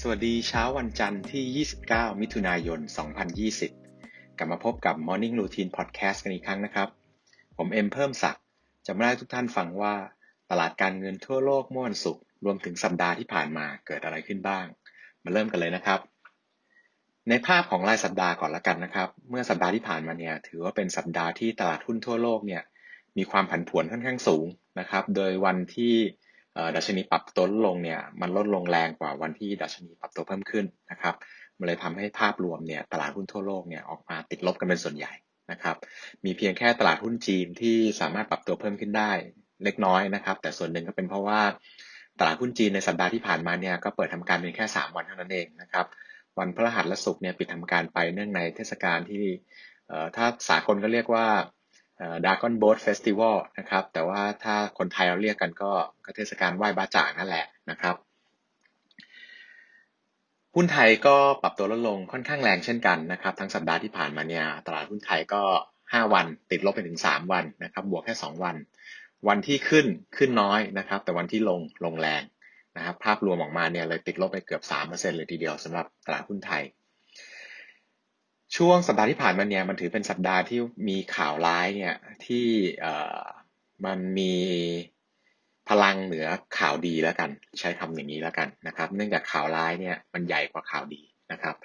สวัสดีเช้าวันจันทร์ที่ 29 มิถุนายน 2020 กลับมาพบกับ Morning Routine Podcast กันอีกครั้งนะครับ ผมเอ็มเพิ่มศักดิ์จะมาเล่าทุกท่านฟังว่าตลาดการเงินทั่วโลกเมื่อวันศุกร์รวมถึงสัปดาห์ที่ผ่านมาเกิดอะไรขึ้นบ้าง มาเริ่มกันเลยนะครับ ในภาพของรายสัปดาห์ก่อนละกันนะครับ เมื่อสัปดาห์ที่ผ่านมาเนี่ยถือว่าเป็นสัปดาห์ที่ตลาดหุ้นทั่วโลกเนี่ย มีความผันผวนค่อนข้างสูงนะครับ โดยวันที่ดัชนีปรับตัวลดลงเนี่ยมันลดลงแรงกว่าวันที่ดัชนีปรับตัวเพิ่มขึ้นนะครับมันเลยทำให้ภาพรวมเนี่ยตลาดหุ้นทั่วโลกเนี่ยออกมาติดลบกันเป็นส่วนใหญ่นะครับ มีเพียงแค่ตลาดหุ้นจีนที่สามารถปรับตัวเพิ่มขึ้นได้เล็กน้อยนะครับ แต่ส่วนหนึ่งก็เป็นเพราะว่าตลาดหุ้นจีนในสัปดาห์ที่ผ่านมาเนี่ยก็เปิดทำการเป็นแค่ 3 วันเท่านั้นเองนะครับวันพฤหัสและศุกร์เนี่ยปิดทำการไปเนื่องในเทศกาลที่ถ้าสากลก็เรียกว่า ดากอนโบ๊ทเฟสติวัลนะครับ แต่ว่าถ้าคนไทยเราเรียกกันก็ก็เทศกาลไหว้บาจ่างนั่นแหละนะครับหุ้นไทยก็ปรับตัวลดลงค่อนข้างแรงเช่นกันนะครับ ทั้งสัปดาห์ที่ผ่านมาเนี่ยตลาดหุ้นไทยก็ 5 วันติดลบไปถึง 3 วันนะครับ บวกแค่ 2 วัน วันที่ขึ้นขึ้นน้อยนะครับ แต่วันที่ลงลงแรงนะครับ ภาพรวมออกมาเนี่ยเลยติดลบไปเกือบ3%เลยทีเดียวสำหรับตลาดหุ้นไทย ช่วงสัปดาห์ที่ผ่านมาเนี่ยมันถือเป็นสัปดาห์ที่มีข่าวร้ายเนี่ยที่เอ่อมันมีพลังเหนือข่าวดีแล้วกัน ใช้คำอย่างนี้แล้วกันนะครับ เนื่องจากข่าวร้ายเนี่ยมันใหญ่กว่าข่าวดีนะครับ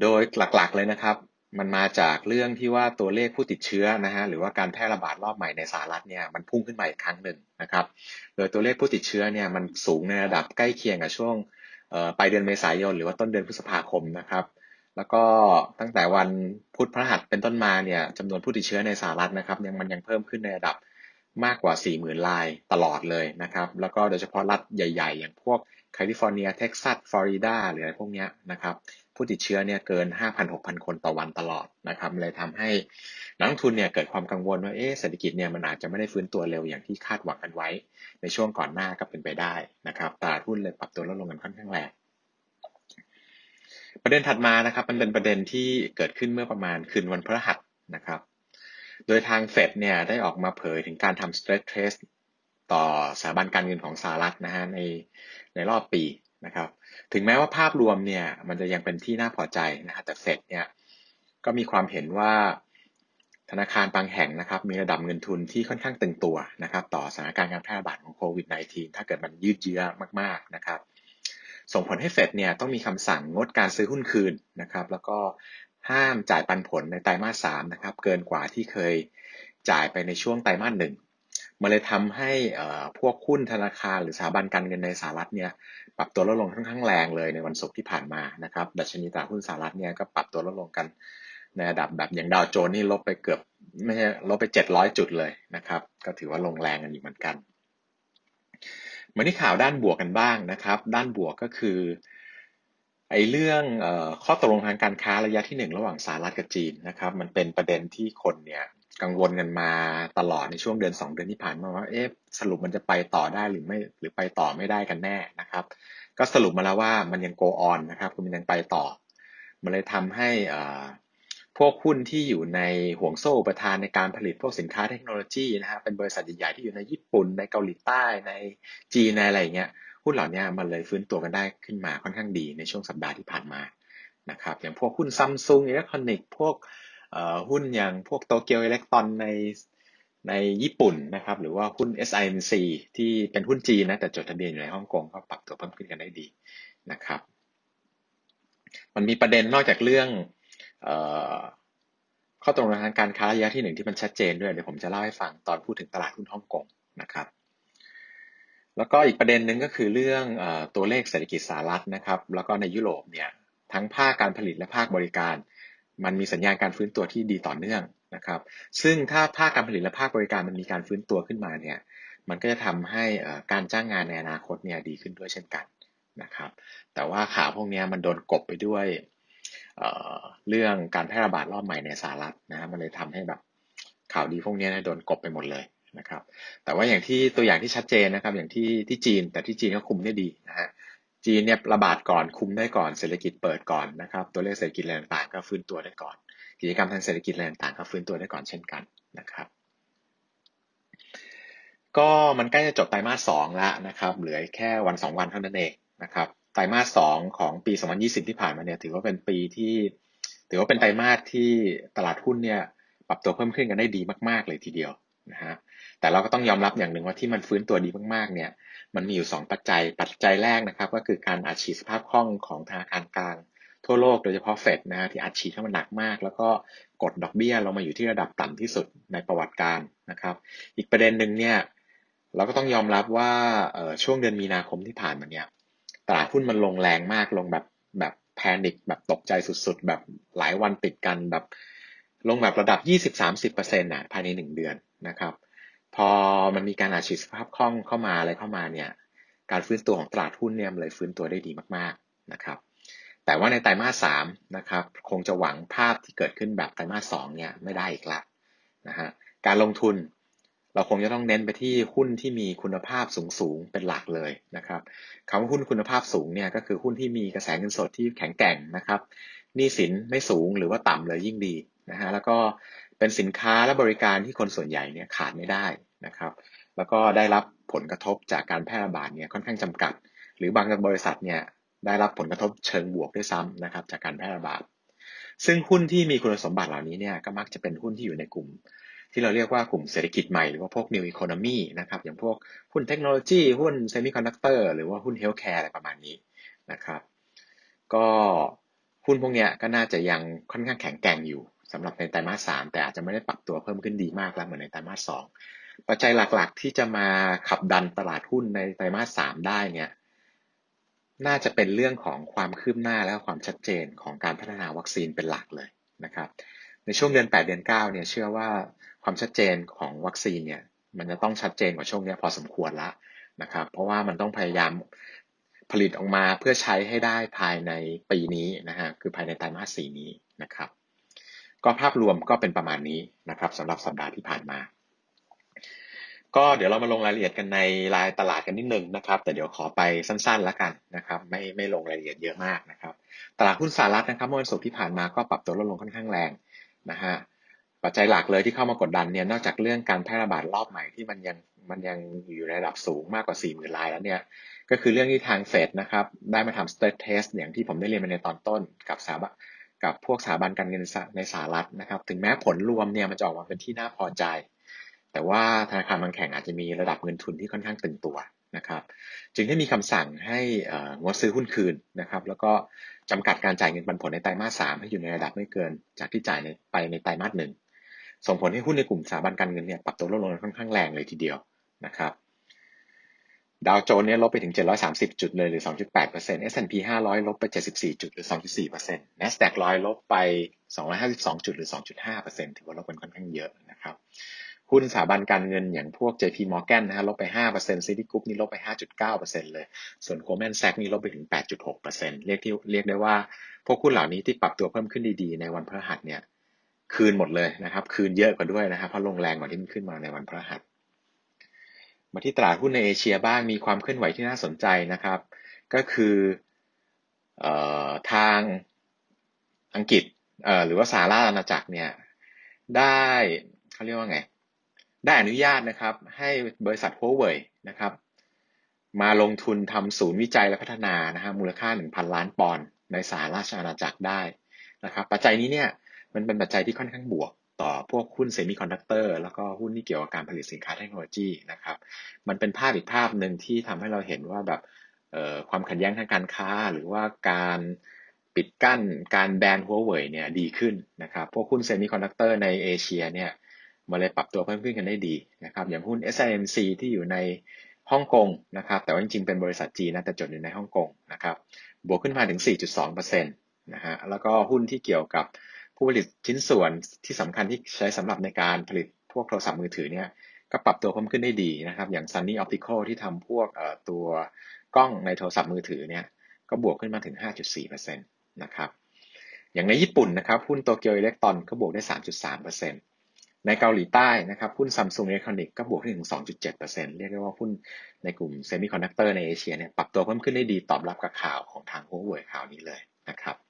โดยหลักๆเลยนะครับ มันมาจากเรื่องที่ว่าตัวเลขผู้ติดเชื้อนะฮะหรือว่าการแพร่ระบาดรอบใหม่ในสหรัฐเนี่ยมันพุ่งขึ้นมาอีกครั้งหนึ่งนะครับ โดยตัวเลขผู้ติดเชื้อเนี่ยมันสูงในระดับใกล้เคียงกับช่วงปลายเดือนเมษายนหรือว่าต้นเดือนพฤษภาคมนะครับ แล้วก็ตั้งแต่วันพุธพฤหัสเป็นต้นมาเนี่ยจำนวนผู้ติดเชื้อในสหรัฐนะครับยังมันยังเพิ่มขึ้นในระดับมากกว่า 40,000รายตลอดเลยนะครับ แล้วก็โดยเฉพาะรัฐใหญ่ๆ อย่างพวกแคลิฟอร์เนีย เท็กซัส ฟลอริดาหรืออะไรพวกนี้นะครับ ผู้ติดเชื้อเนี่ยเกิน 5,000-6,000 คนต่อวันตลอดนะครับ เลยทำให้นักลงทุนเนี่ยเกิดความกังวลว่าเอ๊ะเศรษฐกิจเนี่ยมันอาจจะไม่ได้ฟื้นตัวเร็วอย่างที่คาดหวังกันไว้ ในช่วงก่อนหน้าก็เป็นไปได้นะครับตลาดหุ้นเลยปรับตัวลดลงกันค่อนข้างแรง ประเด็นถัดมานะครับ มันเป็นประเด็นที่เกิดขึ้นเมื่อประมาณคืนวันพฤหัสนะครับ โดยทางเฟดเนี่ยได้ออกมาเผยถึงการทำ stress test ต่อสถาบันการเงินของสหรัฐนะฮะในในรอบปีนะครับ ถึงแม้ว่าภาพรวมเนี่ยมันจะยังเป็นที่น่าพอใจนะฮะแต่เฟดเนี่ยก็มีความเห็นว่าธนาคารบางแห่งนะครับ มีระดับเงินทุนที่ค่อนข้างตึงตัวนะครับ ต่อสถานการณ์การแพร่ระบาดของโควิด -19 ถ้าเกิดมันยืดเยื้อมากๆนะครับ ส่งผลให้เฟดเนี่ยต้องมีคำสั่งงดการซื้อหุ้นคืนนะครับ แล้วก็ห้ามจ่ายปันผลในไตรมาสสามนะครับ เกินกว่าที่เคยจ่ายไปในช่วงไตรมาสหนึ่งมันเลยทำให้พวกหุ้นธนาคารหรือสถาบันการเงินในสหรัฐเนี่ยปรับตัวลดลงค่อนข้างแรงเลยในวันศุกร์ที่ผ่านมานะครับดัชนีตลาดหุ้นสหรัฐเนี่ยก็ปรับตัวลดลงกันในระดับแบบอย่างดาวโจนส์นี่ลบไปเกือบไม่ใช่ลบไป 700 จุดเลยนะครับ ก็ถือว่าลงแรงกันอีกเหมือนกัน มาที่ข่าวด้านบวกกันบ้างนะครับ ด้านบวกก็คือไอ้เรื่องข้อตกลงทางการค้าระยะที่ 1 ระหว่างสหรัฐกับจีนนะครับ มันเป็นประเด็นที่คนเนี่ยกังวลกันมาตลอดในช่วงเดือน 2 เดือนที่ผ่านมาว่าเอ๊ะสรุปมันจะไปต่อได้หรือไม่หรือไปต่อไม่ได้กันแน่นะครับ ก็สรุปมาแล้วว่ามันยัง go on นะครับมันยังไปต่อ มันเลยทำให้อ พวกหุ้นที่อยู่ในห่วงโซ่ประทานในการผลิตพวกสินค้าเทคโนโลยีนะฮะเป็นบริษัทใหญ่ๆที่อยู่ในญี่ปุ่นในเกาหลีใต้ในจีนในอะไรอย่างเงี้ยหุ้นเหล่านี้มันเลยฟื้นตัวกันได้ขึ้นมาค่อนข้างดีในช่วงสัปดาห์ที่ผ่านมานะครับอย่างพวกหุ้นซัมซุงอิเล็กทรอนิกส์พวกหุ้นอย่างพวกโตเกียวอิเล็กตรอนในในญี่ปุ่นนะครับหรือว่าหุ้น SIMC ที่เป็นหุ้นจีนนะแต่จดทะเบียนอยู่ในฮ่องกงก็ปรับตัวเพิ่มขึ้นกันได้ดีนะครับ มันมีประเด็นนอกจากเรื่อง ข้อตรงทางการค้าระยะที่หนึ่งที่มันชัดเจนด้วยเดี๋ยวผมจะเล่าให้ฟังตอนพูดถึงตลาดหุ้นฮ่องกงนะครับ แล้วก็อีกประเด็นหนึ่งก็คือเรื่องอตัวเลขเศรษฐกิจสหรัฐนะครับ แล้วก็ในยุโรปเนี่ยทั้งภาคการผลิตและภาคบริการ มันมีสัญญาณการฟื้นตัวที่ดีต่อเนื่องนะครับ ซึ่งถ้าภาคการผลิตและภาคบริการมันมีการฟื้นตัวขึ้นมาเนี่ยมันก็จะทำให้การจ้างงานในอนาคตเนี่ยดีขึ้นด้วยเช่นกันนะครับ แต่ว่าข่าวพวกนี้มันโดนกบไปด้วย เรื่องการแพร่ระบาดรอบใหม่ในสหรัฐนะมันเลยทำให้แบบข่าวดีพวกนี้โดนกบไปหมดเลยนะครับ แต่ว่าอย่างที่ตัวอย่างที่ชัดเจนนะครับ อย่างที่ที่จีน แต่ที่จีนก็คุมได้ดีนะฮะจีนเนี่ยระบาดก่อนคุมได้ก่อนเศรษฐกิจเปิดก่อนนะครับ ตัวเลขเศรษฐกิจอะไรต่างๆก็ฟื้นตัวได้ก่อน กิจกรรมทางเศรษฐกิจอะไรต่างๆก็ฟื้นตัวได้ก่อนเช่นกันนะครับ ก็มันใกล้จะจบไตรมาสสองแล้วนะครับ เหลือแค่วันสองวันเท่านั้นเองนะครับ ไตรมาสสองของปี 2020 ที่ผ่านมาเนี่ยถือว่าเป็นปีที่ ถือว่าเป็นไตรมาสที่ตลาดหุ้นเนี่ยปรับตัวเพิ่มขึ้นกันได้ดีมาก ๆ เลยทีเดียวนะฮะแต่เราก็ต้องยอมรับอย่างหนึ่งว่าที่มันฟื้นตัวดีมากๆเนี่ยมันมีอยู่ 2 ปัจจัยปัจจัยแรกนะครับก็คือการอัดฉีดสภาพคล่องของธนาคารกลางทั่วโลกโดยเฉพาะเฟดนะฮะที่อัดฉีดเข้ามาหนักมาก แล้วก็กดดอกเบี้ยลงมาอยู่ที่ระดับต่ำที่สุดในประวัติการนะครับ อีกประเด็นหนึ่งเนี่ยเราก็ต้องยอมรับว่าช่วงเดือนมีนาคมที่ผ่านมาเนี่ย ตลาดหุ้นมันลงแรงมากลงแบบแบบแพนิคแบบตกใจสุดๆ แบบหลายวันติดกันแบบลงแบบระดับ 20-30%นะภายใน 1 เดือนนะครับ พอมันมีการอาชีพสภาพคล่องเข้ามาอะไรเข้ามาเนี่ย การฟื้นตัวของตลาดหุ้นเนี่ยมันเลยฟื้นตัวได้ดีมากๆนะครับ แต่ว่าในไตรมาสสามนะครับ คงจะหวังภาพที่เกิดขึ้นแบบไตรมาสสองเนี่ยไม่ได้อีกละนะฮะการลงทุน เราคงจะต้องเน้นไปที่หุ้นที่มีคุณภาพสูงๆเป็นหลักเลยนะครับคำว่าหุ้นคุณภาพสูงเนี่ยก็คือหุ้นที่มีกระแสเงินสดที่แข็งแกร่งนะครับหนี้สินไม่สูงหรือว่าต่ำเลยยิ่งดีนะฮะแล้วก็เป็นสินค้าและบริการที่คนส่วนใหญ่เนี่ยขาดไม่ได้นะครับ แล้วก็ได้รับผลกระทบจากการแพร่ระบาดเนี่ยค่อนข้างจำกัด หรือบางบริษัทเนี่ยได้รับผลกระทบเชิงบวกด้วยซ้ำนะครับจากการแพร่ระบาด ซึ่งหุ้นที่มีคุณสมบัติเหล่านี้เนี่ยก็มักจะเป็นหุ้นที่อยู่ในกลุ่ม ที่เราเรียกว่ากลุ่มเศรษฐกิจใหม่หรือว่าพวก new economy นะครับอย่างพวกหุ้นเทคโนโลยี หุ้นเซมิคอนดักเตอร์หรือว่าหุ้นเฮลท์แคร์อะไรประมาณนี้นะครับก็หุ้นพวกนี้ก็น่าจะยังค่อนข้างแข็งแกร่งอยู่สำหรับในไตรมาสสามแต่อาจจะไม่ได้ปรับตัวเพิ่มขึ้นดีมากแล้วเหมือนในไตรมาสสองปัจจัยหลักๆ ที่จะมาขับดันตลาดหุ้นในไตรมาสสามได้เนี่ยน่าจะเป็นเรื่องของความคืบหน้าและความชัดเจนของการพัฒนาวัคซีนเป็นหลักเลยนะครับ ในช่วงเดือน 8 เดือน 9 เนี่ยเชื่อว่า ความชัดเจนของวัคซีนเนี่ยมันจะต้องชัดเจนกว่าช่วงนี้พอสมควรแล้วนะครับ เพราะว่ามันต้องพยายามผลิตออกมาเพื่อใช้ให้ได้ภายในปีนี้นะฮะคือภายในไตรมาสสี่นี้นะครับ ก็ภาพรวมก็เป็นประมาณนี้นะครับสำหรับสัปดาห์ที่ผ่านมา ก็เดี๋ยวเรามาลงรายละเอียดกันในรายตลาดกันนิดนึงนะครับ แต่เดี๋ยวขอไปสั้นๆแล้วกันนะครับไม่ไม่ลงรายละเอียดเยอะมากนะครับ ตลาดหุ้นสหรัฐนะครับเมื่อวันศุกร์ที่ผ่านมาก็ปรับตัวลดลงค่อนข้างแรงนะฮะ ปัจจัยหลักเลยที่เข้ามากดดันเนี่ยนอกจากเรื่องการแพร่ระบาดรอบใหม่ที่มันยังมันยังอยู่ในระดับสูงมากกว่า 4 0,000รายแล้วเนี่ยก็คือเรื่องที่ทางเฟดนะครับได้มาทำ stress test อย่างที่ผมได้เรียนไปในตอนต้นกับสถาบันกับพวกสถาบันการเงินในสหรัฐนะครับ ถึงแม้ผลรวมเนี่ยมันจะออกมาเป็นที่น่าพอใจ แต่ว่าธนาคารบางแห่งอาจจะมีระดับเงินทุนที่ค่อนข้างตึงตัวนะครับ จึงได้มีคำสั่งให้งดซื้อหุ้นคืนนะครับ แล้วก็จำกัดการจ่ายเงินปันผลในไตรมาสสามให้อยู่ในระดับไม่เกิน จากที่จ่ายไปในไตรมาสหนึ่ง ส่งผลให้หุ้นในกลุ่มสถาบันการเงินเนี่ยปรับตัวลดลงค่อนข้างแรงเลยทีเดียวนะครับดาวโจนส์เนี่ยลบไปถึง 730 จุดเลยหรือ 2.8% S&P 500 ลบไป 74 จุดหรือ 2.4% NASDAQ 100 ลบไป 252 จุดหรือ 2.5%ถือว่าลบเป็นค่อนข้างเยอะนะครับ หุ้นสถาบันการเงินอย่างพวก JP Morgan นะฮะลบไป 5% Citigroup นี่ลบไป 5.9%เลย ส่วน Goldman Sachs นี่ลบไปถึง 8.6%เรียกที่เรียกได้ว่า พวกหุ้นเหล่านี้ที่ปรับตัวเพิ่มขึ้นดีๆ ในวันพฤหัสเนี่ย คืนหมดเลยนะครับ คืนเยอะกว่าด้วยนะครับเพราะลงแรงกว่าที่มันขึ้นมาในวันพฤหัสมาที่ตลาดหุ้นในเอเชียบ้างมีความเคลื่อนไหวที่น่าสนใจนะครับ ก็คืออทางอังกฤษหรือว่าสหราชอาณาจักรเนี่ยได้เขาเรียกว่าไง ได้อนุญาตนะครับ ให้บริษัทโฮเว่ยนะครับ มาลงทุนทำศูนย์วิจัยและพัฒนานะฮะมูลค่า 1,000 ล้านปอนด์ในสหราชอาณาจักรได้นะครับ ปัจจัยนี้เนี่ย มันเป็นปัจจัยที่ค่อนข้างบวกต่อพวกหุ้นเซมิคอนดักเตอร์แล้วก็หุ้นที่เกี่ยวกับการผลิตสินค้าเทคโนโลยีนะครับ มันเป็นภาพอีกภาพหนึ่งที่ทำให้เราเห็นว่าแบบความขัดแย้งทางการค้า หรือว่าการปิดกั้นการแบนหัวเว่ยเนี่ยดีขึ้นนะครับ พวกหุ้นเซมิคอนดักเตอร์ในเอเชียเนี่ยมาเลยปรับตัวเพิ่มขึ้นกันได้ดีนะครับ อย่างหุ้น SIMC ที่อยู่ในฮ่องกงนะครับ แต่ว่าจริงๆ เป็นบริษัทจีนนะแต่จดอยู่ในฮ่องกงนะครับ บวกขึ้นมาถึง 4.2%นะฮะ แล้วก็หุ้นที่เกี่ยวกับ ผู้ผลิตชิ้นส่วนที่สำคัญที่ใช้สำหรับในการผลิตพวกโทรศัพท์มือถือเนี่ยก็ปรับตัวเพิ่มขึ้นได้ดีนะครับ อย่าง Sunny Optical ที่ทำพวกตัวกล้องในโทรศัพท์มือถือเนี่ยก็บวกขึ้นมาถึง 5.4%นะครับอย่างในญี่ปุ่นนะครับหุ้นโตเกียวอิเล็กตรอนก็บวกได้ 3.3%ในเกาหลีใต้นะครับหุ้นซัมซุงอิเล็กทรอนิกส์ก็บวกถึง 2.7%เรียกได้ว่าหุ้นในกลุ่มเซมิคอนดักเตอร์ในเอเชียเนี่ยปรับตัวเพิ่มขึ้นได้ดีตอบรับกับข่าวของทางหัวเว่ยข่าวนี้เลยนะครับ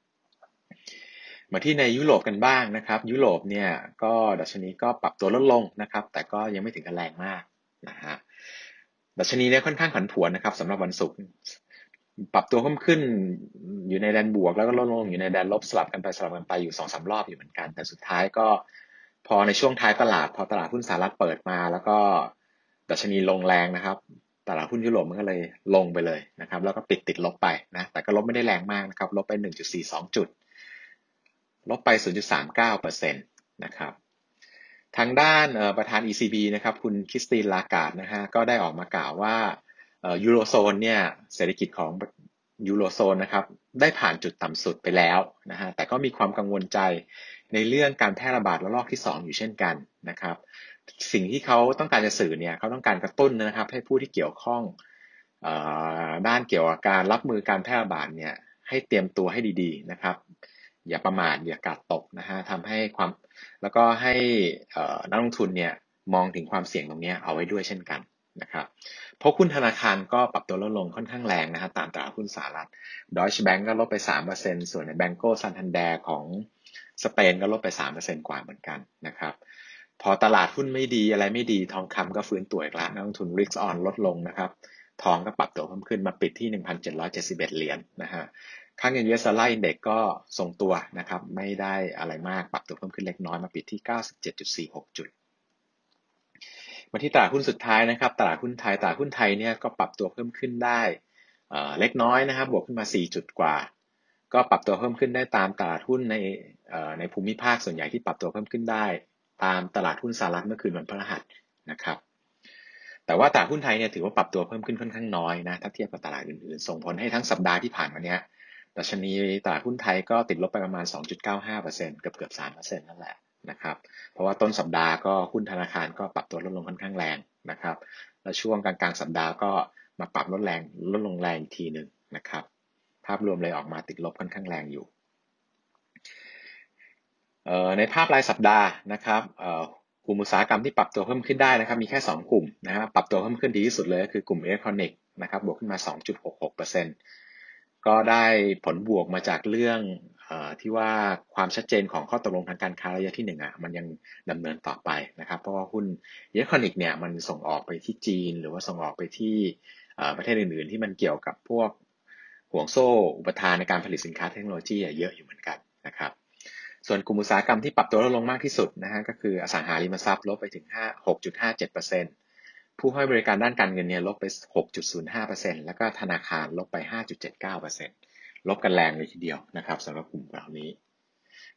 มาที่ในยุโรปกันบ้างนะครับ ยุโรปเนี่ยก็ดัชนีก็ปรับตัวลดลงนะครับ แต่ก็ยังไม่ถึงกับแรงมากนะฮะดัชนีเนี่ยค่อนข้างผันผวนนะครับสำหรับวันศุกร์ปรับตัวเพิ่มขึ้นอยู่ในแดนบวกแล้วก็ลดลงอยู่ในแดนลบสลับกันไปสลับกันไปอยู่สองสารอบอยู่เหมือนกัน แต่สุดท้ายก็พอในช่วงท้ายตลาด พอตลาดหุ้นสหรัฐเปิดมา แล้วก็ดัชนีลงแรงนะครับ ตลาดหุ้นยุโรปมันก็เลยลงไปเลยนะครับ แล้วก็ปิดติดลบไปนะแต่ก็ลบไม่ได้แรงมากนะครับลบไป 1.42 จุด ลบไป 0.39%นะครับทางด้านประธาน ECB นะครับคุณคริสตินลากาดนะฮะก็ได้ออกมากล่าวว่ายูโรโซนเนี่ยเศรษฐกิจของยูโรโซนนะครับได้ผ่านจุดต่ำสุดไปแล้วนะฮะแต่ก็มีความกังวลใจในเรื่องการแพร่ระบาดระลอกที่ 2 อยู่เช่นกันนะครับ สิ่งที่เขาต้องการจะสื่อเนี่ยเขาต้องการกระตุ้นนะครับ ให้ผู้ที่เกี่ยวข้องด้านเกี่ยวกับการรับมือการแพร่ระบาดเนี่ยให้เตรียมตัวให้ดีๆนะครับ อย่าประมาทอย่ากาดตกนะฮะทำให้ความแล้วก็ให้นักลงทุนเนี่ยมองถึงความเสี่ยงตรงนี้เอาไว้ด้วยเช่นกันนะครับเพราะคุณธนาคารก็ปรับตัวลดลงค่อนข้างแรงนะฮะตามตลาดหุ้นสหรัฐ Deutsche Bank ก็ลดไป 3%ส่วนใน Banco Santander ของสเปนก็ลดไป 3%กว่าเหมือนกันนะครับพอตลาดหุ้นไม่ดีอะไรไม่ดีทองคำก็ฟื้นตัวอีกแล้วนักลงทุน risk on ลดลงนะครับทองก็ปรับตัวเพิ่มขึ้นมาปิดที่ 1,771 เหรียญนนะฮะ ค่าเงิน US dollar index ก็ทรงตัวนะครับ ไม่ได้อะไรมาก ปรับตัวเพิ่มขึ้นเล็กน้อยมาปิดที่ 97.46 จุด มาที่ตลาดหุ้นสุดท้ายนะครับ ตลาดหุ้นไทย ตลาดหุ้นไทยเนี่ยก็ปรับตัวเพิ่มขึ้นได้เล็กน้อยนะครับ บวกขึ้นมา 4 จุดกว่า ก็ปรับตัวเพิ่มขึ้นได้ตามตลาดหุ้นในในภูมิภาคส่วนใหญ่ที่ปรับตัวเพิ่มขึ้นได้ ตามตลาดหุ้นสหรัฐเมื่อคืนวันพฤหัสนะครับแต่ว่าตลาดหุ้นไทยเนี่ยถือว่าปรับตัวเพิ่มขึ้นค่อนข้างน้อยนะถ้าเทียบกับตลาดอื่นๆ ส่งผลให้ทั้งสัปดาห์ที่ผ่านมาเนี้ย ดัชนีตลาดหุ้นไทยก็ติดลบไปประมาณ 2.95%เกือบเกือบ3%นั่นแหละนะครับ เพราะว่าต้นสัปดาห์ก็หุ้นธนาคารก็ปรับตัวลดลงค่อนข้างแรงนะครับ แล้วช่วงกลางๆสัปดาห์ก็มาปรับลดแรงลดลงแรงอีกทีหนึ่งนะครับ ภาพรวมเลยออกมาติดลบค่อนข้างแรงอยู่ ในภาพรายสัปดาห์นะครับกลุ่มอุตสาหกรรมที่ปรับตัวเพิ่มขึ้นได้นะครับมีแค่ 2 กลุ่มนะครับปรับตัวเพิ่มขึ้นดีที่สุดเลยก็คือกลุ่มอิเล็กทรอนิกส์นะครับบวกขึ้นมา 2.66% ก็ได้ผลบวกมาจากเรื่องอที่ว่าความชัดเจนของข้อตกลงทางการค้าระยะที่หนึ่งอะมันยังดำเนินต่อไปนะครับ เพราะว่าหุ้นอิเล็กทรอนิกส์เนี่ยมันส่งออกไปที่จีน หรือว่าส่งออกไปที่ประเทศอื่นๆ ที่มันเกี่ยวกับพวกห่วงโซ่ อุปทานในการผลิตสินค้าเทคโนโลยีเยอะอยู่เหมือนกันนะครับ ส่วนกลุ่มอุตสาหกรรมที่ปรับตัวลดลงมากที่สุดนะฮะก็คืออสังหาริมทรัพย์ลบไปถึง6.57% ผู้ให้บริการด้านการเงินเนี่ยลบไป 6.05%แล้วก็ธนาคารลบไป 5.79%ลบกันแรงเลยทีเดียวนะครับสำหรับกลุ่มเหล่านี้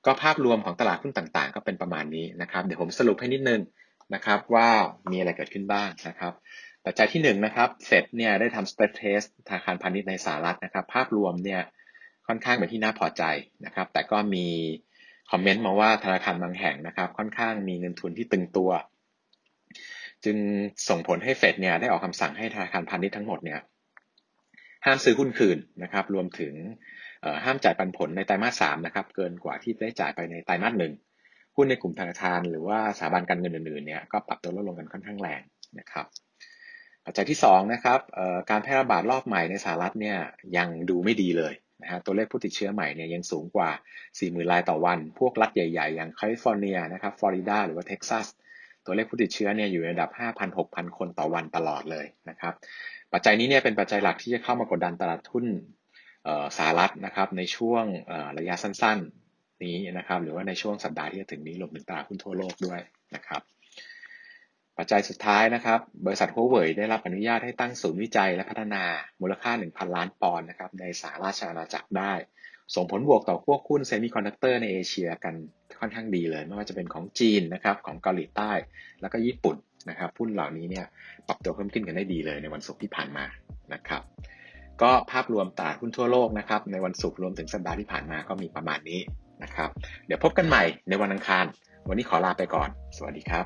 ก็ภาพรวมของตลาดหุ้นต่างๆ ก็เป็นประมาณนี้นะครับเดี๋ยวผมสรุปให้นิดนึงนะครับว่ามีอะไรเกิดขึ้นบ้างนะครับปัจจัยที่1นนะครับเฟดเนี่ยได้ทำ stress test ธนาคารพาณิชย์ในสหรัฐนะครับ ภาพรวมเนี่ยค่อนข้างเป็นที่น่าพอใจนะครับ แต่ก็มีคอมเมนต์มาว่าธนาคารบางแห่งนะครับ ค่อนข้างมีเงินทุนที่ตึงตัว จึงส่งผลให้เฟดเนี่ยได้ออกคำสั่งให้ธนาคารพาณิชย์ทั้งหมดเนี่ยห้ามซื้อหุ้นคืนนะครับ รวมถึงห้ามจ่ายปันผลในไตรมาสสามนะครับ เกินกว่าที่ได้จ่ายไปในไตรมาสหนึ่งหุ้นในกลุ่มธนาคาร หรือว่าสถาบันการเงินอื่นๆเนี่ยก็ปรับตัวลดลงกันค่อนข้างแรงนะครับปัจจัยที่2นะครับการแพร่ระบาดรอบใหม่ในสหรัฐเนี่ยยังดูไม่ดีเลยนะฮะตัวเลขผู้ติดเชื้อใหม่เนี่ยยังสูงกว่า 40,000รายต่อวัน พวกรัฐใหญ่ๆ อย่างแคลิฟอร์เนียนะครับฟลอริดาหรือว่าเท็กซัส ตัวเลขผู้ติดเชื้อเนี่ยอยู่ในระดับ 5,000-6,000 คนต่อวันตลอดเลยนะครับ ปัจจัยนี้เนี่ยเป็นปัจจัยหลักที่จะเข้ามากดดันตลาดหุ้นสหรัฐนะครับในช่วงระยะสั้นๆนี้นะครับ หรือว่าในช่วงสัปดาห์ที่จะถึงนี้รวมถึงตลาดหุ้นทั่วโลกด้วยนะครับปัจจัยสุดท้ายนะครับ บริษัทหัวเว่ยได้รับอนุญาตให้ตั้งศูนย์วิจัยและพัฒนามูลค่า 1,000 ล้านปอนด์นะครับในสหราชอาณาจักรได้ ส่งผลบวกต่อพวกหุ้นเซมิคอนดักเตอร์ในเอเชียกัน ค่อนข้างดีเลย ไม่ว่าจะเป็นของจีนนะครับของเกาหลีใต้ แล้วก็ญี่ปุ่นนะครับหุ้นเหล่านี้เนี่ยปรับตัวเพิ่มขึ้นกันได้ดีเลยในวันศุกร์ที่ผ่านมานะครับก็ภาพรวมตลาดหุ้นทั่วโลกนะครับในวันศุกร์รวมถึงสัปดาห์ที่ผ่านมาก็มีประมาณนี้นะครับเดี๋ยวพบกันใหม่ในวันอังคาร วันนี้ขอลาไปก่อน สวัสดีครับ